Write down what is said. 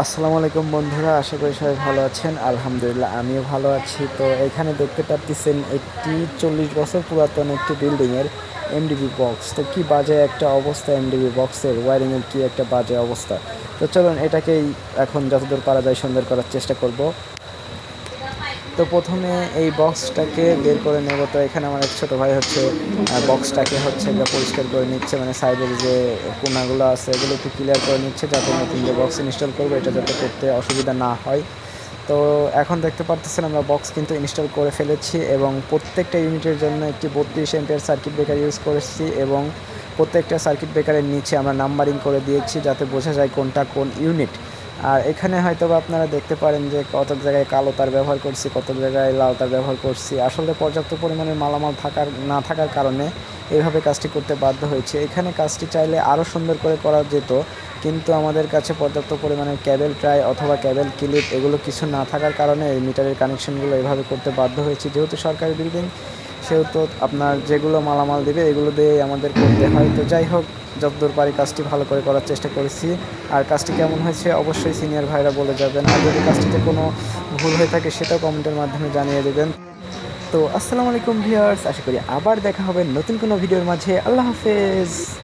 আসসালামু আলাইকুম বন্ধুরা, আশা করি সবাই ভালো আছেন। আলহামদুলিল্লাহ, আমিও ভালো আছি। তো এখানে দেখতে পাচ্ছেন একটি চল্লিশ বছর পুরাতন একটি বিল্ডিংয়ের এমডিবি বক্স তো কি বাজে একটা অবস্থা এমডিবি বক্সের ওয়ারিংয়ের কি একটা বাজে অবস্থা? তো চলুন এটাকেই এখন যতদূর পারা যায় সুন্দর করার চেষ্টা করব। তো প্রথমে এই বক্সটাকে বের করে নেব। তো এখানে আমার এক ছোটো ভাই হচ্ছে বক্সটাকে হচ্ছে গিয়ে পরিষ্কার করে নিচ্ছে। মানে সাইডের যে কোনাগুলো আছে, এগুলো একটু ক্লিয়ার করে নিচ্ছে যাতে নতুন যে বক্স ইনস্টল করব, এটা যাতে করতে অসুবিধা না হয়। তো এখন দেখতে পারতেছেন আমরা বক্স কিন্তু ইনস্টল করে ফেলেছি এবং প্রত্যেকটা ইউনিটের জন্য একটি বত্রিশ এম্পিয়ার সার্কিট ব্রেকার ইউজ করেছি এবং প্রত্যেকটা সার্কিট ব্রেকারের নিচে আমরা নাম্বারিং করে দিয়েছি যাতে বোঝা যায় কোনটা কোন ইউনিট আর এখানে হয়তো আপনারা দেখতে পারেন যে কত জায়গায় কালো তার ব্যবহার করছি কত জায়গায় লাল তার ব্যবহার করছি। আসলে পর্যাপ্ত পরিমাণের মালামাল থাকার, না থাকার কারণে এইভাবে কাজটি করতে বাধ্য হয়েছে। এখানে কাজটি চাইলে আরও সুন্দর করে করা যেত, কিন্তু আমাদের কাছে পর্যাপ্ত পরিমাণের ক্যাবেল ট্রাই অথবা ক্যাবেল ক্লিপ এগুলো কিছু না থাকার কারণে এই মিটারের কানেকশনগুলো এভাবে করতে বাধ্য হয়েছি। যেহেতু সরকারি বিল্ডিং, সেহেতু আপনার যেগুলো মালামাল দেবে এগুলো দিয়ে আমাদের করতে হয়। তো যাই হোক যতদূর পারি কাজটি ভালো করে করার চেষ্টা করেছি। আর কাজটি কেমন হয়েছে অবশ্যই সিনিয়র ভাইরা বলে যাবেন। আর যদি কাজটিতে কোনো ভুল হয়ে থাকে, সেটাও কমেন্টের মাধ্যমে জানিয়ে দেবেন। তো, আসসালামু আলাইকুম ভিউয়ার্স আশা করি আবার দেখা হবে নতুন কোনো ভিডিওর মাঝে। আল্লাহ হাফেজ।